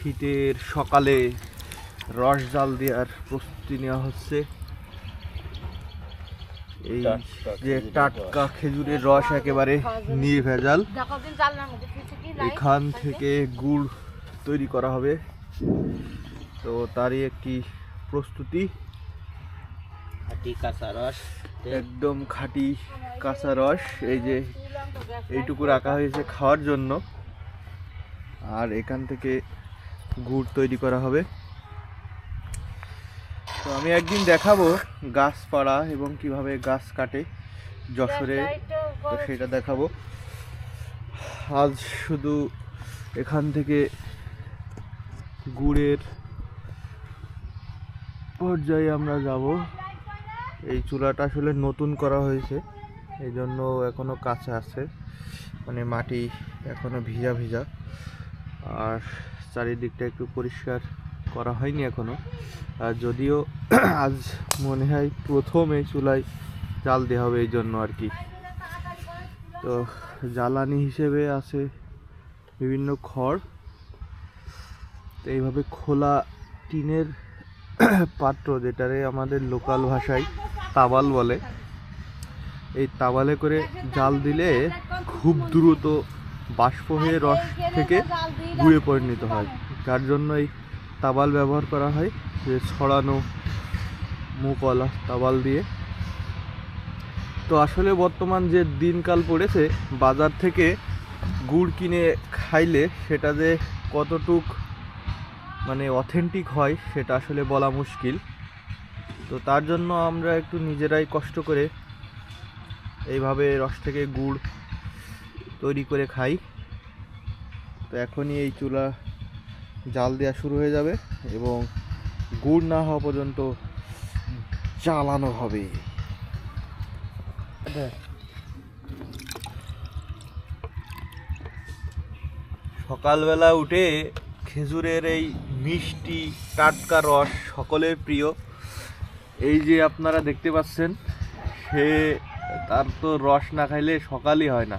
শীতের সকালে রস জাল দেওয়ার প্রস্তুতি নেওয়া হচ্ছে। এই যে টাটকা খেজুরের রস একেবারে নির্ভেজাল এখান থেকে গুড় তৈরি করা হবে। তো তারই একটি প্রস্তুতি। কাঁচা রস। একদম খাঁটি কাঁচা রস। এই যে এইটুকু রাখা হয়েছে খাওয়ার জন্য। আর এখান থেকে গুড় তৈরি করা হবে। তো আমি একদিন দেখাবো গাছ পাড়া এবং কীভাবে গাছ কাটে যশোরে। তো সেটা দেখাবো। আজ শুধু এখান থেকে গুড়ের পর্যায়ে আমরা যাব। এই চুলাটা আসলে নতুন করা হয়েছে এই জন্য এখনও কাঁচা আছে। মানে মাটি এখনও ভিজা ভিজা। আর চারিদিকটা একটু পরিষ্কার করা হয়নি এখনও যদিও আজ মনে হয় প্রথম এই চুলায় জাল দেওয়া হবে এই জন্য আর কি। তো জ্বালানি হিসেবে আছে বিভিন্ন খড়। তো এইভাবে খোলা টিনের পাত্র যেটারে আমাদের লোকাল ভাষায় তাবাল বলে, এই তাবালে করে জাল দিলে খুব দ্রুত বাষ্প হয়ে রস থেকে গুঁড়ে পরিণত হয়। যার জন্য এই তাবাল ব্যবহার করা হয় যে ছড়ানো মুখওয়ালা তাবাল দিয়ে। তো আসলে বর্তমান যে দিনকাল পড়েছে বাজার থেকে গুড় কিনে খাইলে সেটা যে কতটুক মানে অথেন্টিক হয় সেটা আসলে বলা মুশকিল। তো তার জন্য আমরা একটু নিজেরাই কষ্ট করে এইভাবে রস থেকে গুড় তৈরি করে খাই। তো এখনই এই চুলা জাল দেওয়া শুরু হয়ে যাবে এবং গুড় না হওয়া পর্যন্ত জ্বালানো হবে। সকালবেলা উঠে খেজুরের এই মিষ্টি টাটকা রস সকলের প্রিয়। এই যে আপনারা দেখতে পাচ্ছেন, সে তার তো রস না খাইলে সকালই হয় না।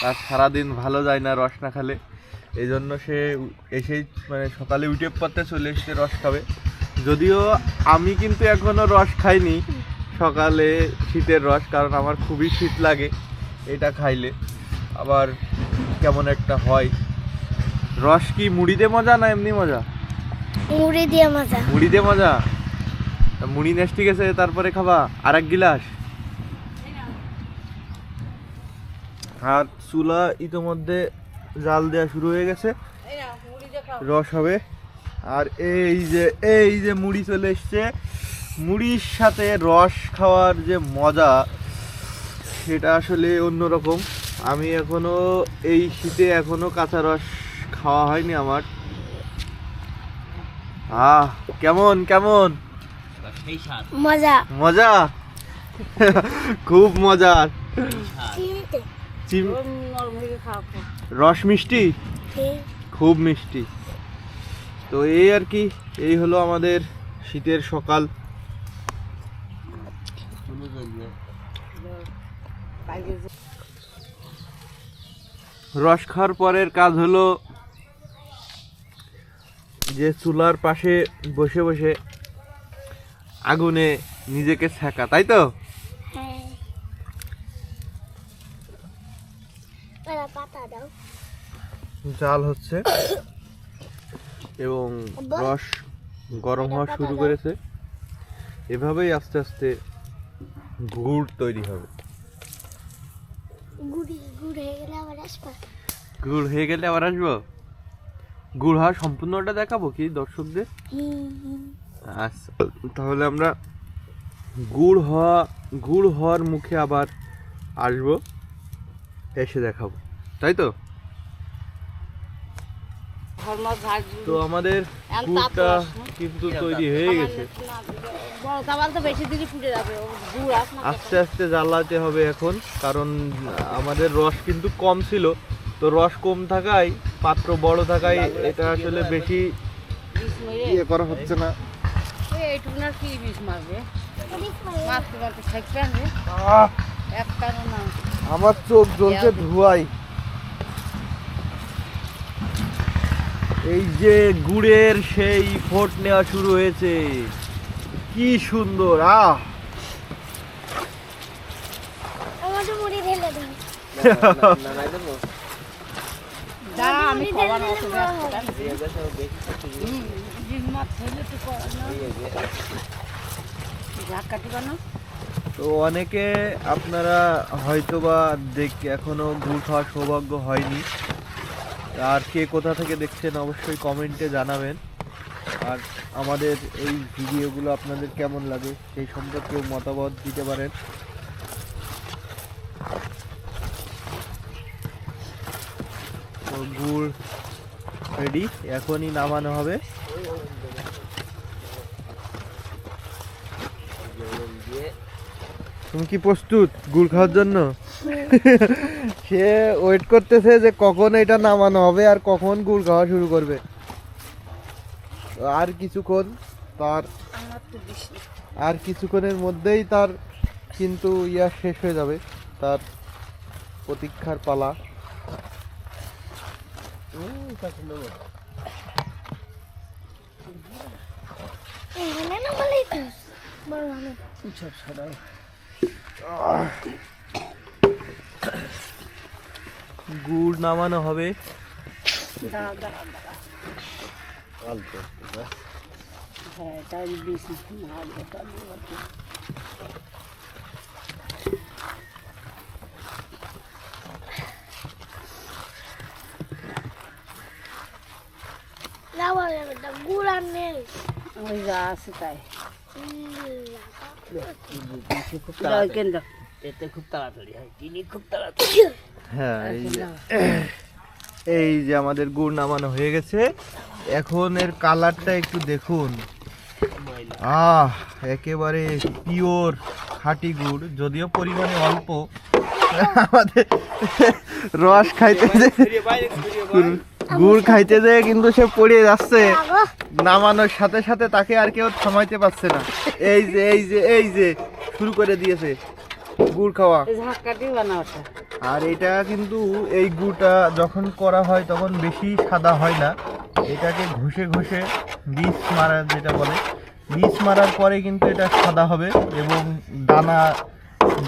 তার সারাদিন ভালো যায় না রস না খালে। এই জন্য সে এসেই মানে সকালে উঠে পড়তে চলে এসছে রস খাবে। যদিও আমি কিন্তু এখনও রস খাইনি সকালে শীতের রস কারণ আমার খুবই শীত লাগে এটা খাইলে। আবার কেমন একটা হয়। রস কি মুড়িতে মজা না এমনি মজা? মুড়ি দিয়ে মজা। মুড়িতে মজা? মুড়ি নেস ঠিক আছে তারপরে খাবা? আর এক গিলাস? আর চুলা ইতোমধ্যে জাল দেওয়া শুরু হয়ে গেছে। রস হবে। আর এই যে এই যে মুড়ি চলে এসছে মুড়ির সাথে রস খাওয়ার যে মজা সেটা আসলে অন্যরকম। আমি এখনও এই শীতে এখনও কাঁচা রস খাওয়া হয়নি আমার। আহ কেমন কেমন? মজা। মজা? খুব মজার। রস মিষ্টি? খুব মিষ্টি। তো এই আর কি এই হলো আমাদের শীতের সকাল। রস খাওয়ার পরের কাজ হলো যে চুলার পাশে বসে বসে আগুনে নিজেকে ছেঁকা তাই তো পাতা দাও জাল হচ্ছে। এবং রস গরম হওয়া শুরু করেছে। এভাবেই আস্তে আস্তে গুড় তৈরি হবে। গুড় হয়ে গেলে আবার আসবা। গুড় হয়ে গেলে আবার আসব? গুড় হওয়া সম্পূর্ণটা দেখাবো কি দর্শকদের? আচ্ছা তাহলে আমরা গুড় হওয়া গুড় হওয়ার মুখে আবার আসব এসে দেখাবো। তাই তো? তো আমাদের গুড়টা কিন্তু তৈরি হয়ে গেছে। আস্তে আস্তে জ্বালাতে হবে এখন কারণ আমাদের রস কিন্তু কম ছিল। তো রস কম থাকায় পাত্র বড় থাকায় এটা আসলে বেশি ইয়ে করা হচ্ছে না। আমার চোখ জ্বলছে ধোয়াই এই যে গুড়ের সেই ফোট নেওয়া শুরু হয়েছে। কি সুন্দর আহ? তো অনেকে আপনারা হয়তোবা দেখ এখনও গুড় খাওয়ার সৌভাগ্য হয়নি। আর কে কোথা থেকে দেখছেন অবশ্যই কমেন্টে জানাবেন। আর আমাদের এই ভিডিওগুলো আপনাদের কেমন লাগে সেই সম্পর্কেও মতামত দিতে পারেন। গুড় রেডি এখনই নামানো হবে। তুমি কি প্রস্তুত? গুড় খাওয়ার জন্য? সে ওয়েট করতেছে যে কখন এটা নামানো হবে আর কখন গুড় খাওয়া শুরু করবে। আর কিছুক্ষণ তার আমার তো বেশি। আর কিছুক্ষণের মধ্যেই তার কিন্তু ইয়া শেষ হয়ে যাবে তার প্রতীক্ষার পালা। এখানে না বলেই তো বড় ভালো গুড় নামানো হবে। গুড় আর নেই। ওই যা আছে তাই। খুব তাড়াতাড়ি এতে খুব তাড়াতাড়ি হয় চিনি খুব তাড়াতাড়ি। হ্যাঁ এই যে এই যে আমাদের গুড় নামানো হয়ে গেছে। এখন এর কালারটা একটু দেখুন। আহ একেবারে পিওর খাঁটি গুড় যদিও পরিমাণে অল্প। আমাদের রস খাইতে গুড়- খাইতে যে কিন্তু সে পড়ে যাচ্ছে। নামানোর সাথে সাথে তাকে আর কেউ থামাইতে পারছে না। এই যে এই যে এই যে শুরু করে দিয়েছে। গুড় খাওয়া। আর এটা কিন্তু এই গুড়টা যখন করা হয় তখন বেশি সাদা হয় না। এটাকে ঘষে ঘষে বীজ মারা যেটা বলে বীজ মারার পরে কিন্তু এটা সাদা হবে এবং দানা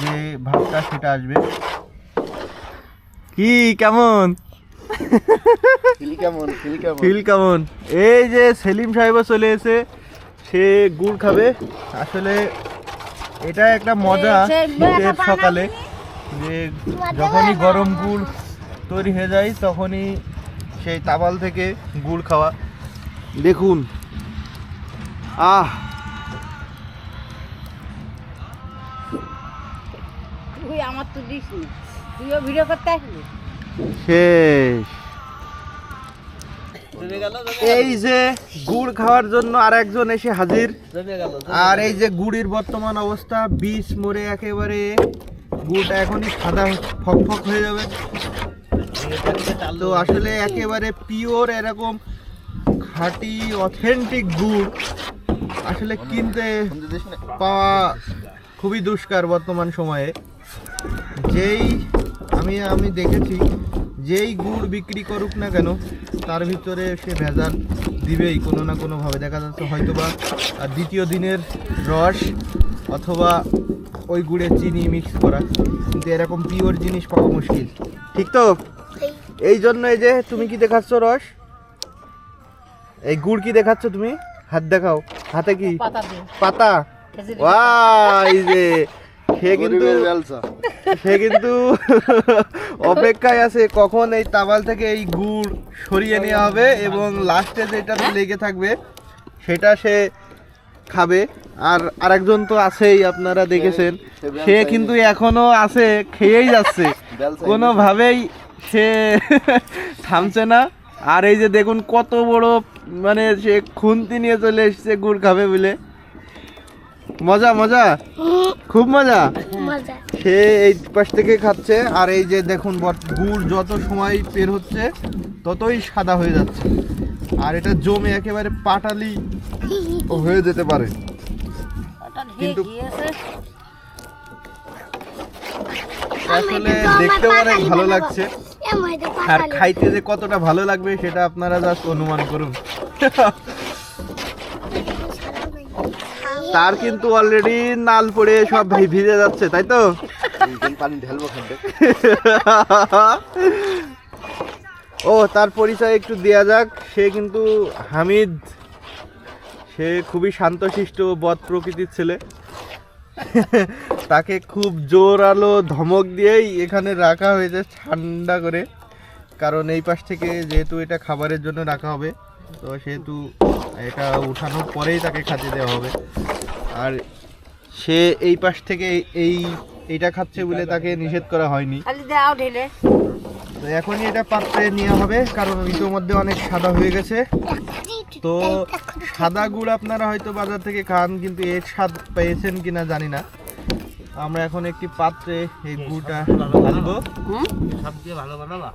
যে ভাবটা সেটা আসবে। কি কেমন? ফিল কেমন এই যে সেলিম সাহেবও চলে এসে সে গুড় খাবে। আসলে এটা একটা মজা শীতের সকালে। যে যখনই গরম গুড় তৈরি হয়ে যায় তখনই সেই তাবাল থেকে গুড় খাওয়া। দেখুন। আহ! তুই আমার তো দিস তুইও ভিডিও করতে আসবি? শেষ। এই যে গুড় খাওয়ার জন্য আর একজন এসে হাজির। আর এই যে গুড়ির বর্তমান অবস্থা বিষ মরে একেবারে গুড়টা এখনই সাদা ফক ফক হয়ে যাবে। তো আসলে একেবারে পিওর এরকম খাঁটি অথেন্টিক গুড় আসলে কিনতে পাওয়া খুবই দুষ্কার বর্তমান সময়ে। যেই আমি আমি দেখেছি, যেই গুড় বিক্রি করুক না কেন, তার ভিতরে সে ভেজাল। দিবেই কোনো না কোনোভাবে। দেখা যাচ্ছে হয়তো বা দ্বিতীয় দিনের রস অথবা ওই গুড়ে চিনি মিক্স করা। কিন্তু এরকম পিওর জিনিস পাওয়া মুশকিল। ঠিক তো? এই জন্য এই যে তুমি কি দেখাচ্ছ রস? এই গুড় কি দেখাচ্ছ তুমি? হাত দেখাও। হাতে কি? পাতা পাতা? ওয়াও এই যে। সে কিন্তু সে কিন্তু অপেক্ষায় আছে কখন এই তাবাল থেকে এই গুড় সরিয়ে নেওয়া হবে এবং লাস্টে যেটা লেগে থাকবে সেটা সে খাবে। আর আরেকজন তো আছেই আপনারা দেখেছেন। সে কিন্তু এখনও আছে খেয়েই যাচ্ছে। কোনোভাবেই সে থামছে না। আর এই যে দেখুন কত বড় মানে সে খুন্তি নিয়ে চলে এসেছে গুড় খাবে বলে। মজা মজা? খুব মজা? মজা। সে এই পাশ থেকে খাচ্ছে আর এই যে দেখুন বট- গুড় যত সময় পের হচ্ছে ততই সাদা হয়ে যাচ্ছে। আর এটা জমে একেবারে পাটালি হয়ে যেতে পারে। কিন্তু- আসলে দেখতেও অনেক ভালো লাগছে। আর খাইতে যে কতটা ভালো লাগবে সেটা আপনারা জাস্ট অনুমান করুন। তার কিন্তু অলরেডি নাল পড়ে সব ভিজে যাচ্ছে, তাই তো? ও, তার পরিচয় একটু দেয়া যাক। সে কিন্তু হামিদ। সে খুবই শান্তশিষ্ট, বদ প্রকৃতির ছেলে। তাকে খুব জোর আলো, ধমক দিয়েই এখানে রাখা হয়েছে ঠান্ডা করে। কারণ এই পাশ থেকে যেহেতু এটা খাবারের জন্য রাখা হবে, তো সেহেতু এটা উঠানোর পরেই তাকে খাতে দেওয়া হবে। আর সে এই পাশ থেকে এই এইটা খাচ্ছে বলে তাকে নিষেধ করা হয়নি। খালি দাও ঢেলে। তো এখনই এটা পাত্রে নেওয়া হবে কারণ ইতিমধ্যে অনেক সাদা হয়ে গেছে। তো সাদা গুড় আপনারা হয়তো বাজার থেকে খান কিন্তু এর স্বাদ পেয়েছেন কিনা জানি না। আমরা এখন একটি পাত্রে এই গুড়টা ঢালবো ভালো বানাবা।